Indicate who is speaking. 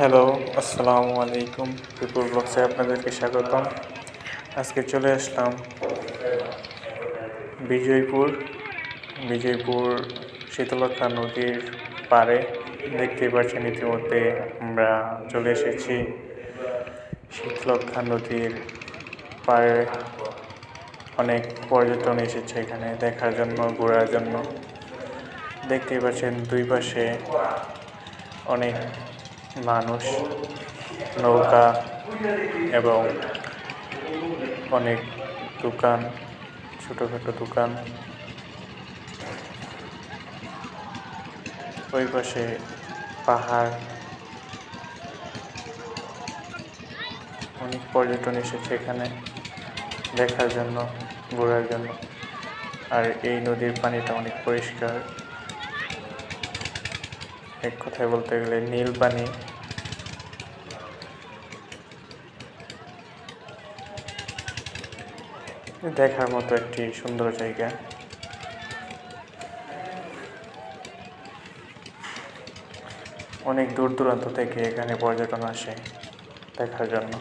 Speaker 1: Hello আসসালামু আলাইকুম। পিপুল ব্লগসে আপনাদেরকে স্বাগতম। আজকে চলে আসলাম বিজয়পুর বিজয়পুর শীতলক্ষা নদীর পাড়ে। দেখতেই পাচ্ছেন ইতিমধ্যে আমরা চলে এসেছি শীতলক্ষা নদীর পাড়ে। অনেক পর্যটন এসেছে এখানে দেখার জন্য, ঘোরার জন্য। দেখতেই পাচ্ছেন দুই পাশে অনেক মানুষ, নৌকা এবং অনেক দোকান, ছোটোখাটো দোকান। ওই পাশে পাহাড়। অনেক পর্যটন এসেছে এখানে দেখার জন্য, ঘোরার জন্য। আর এই নদীর পানিটা অনেক পরিষ্কার। এক কথায় বলতে গেলে নীল পানি। দেখার মতো একটি সুন্দর জায়গা। অনেক দূর দূরান্ত থেকে এখানে পর্যটন আসে দেখার জন্য।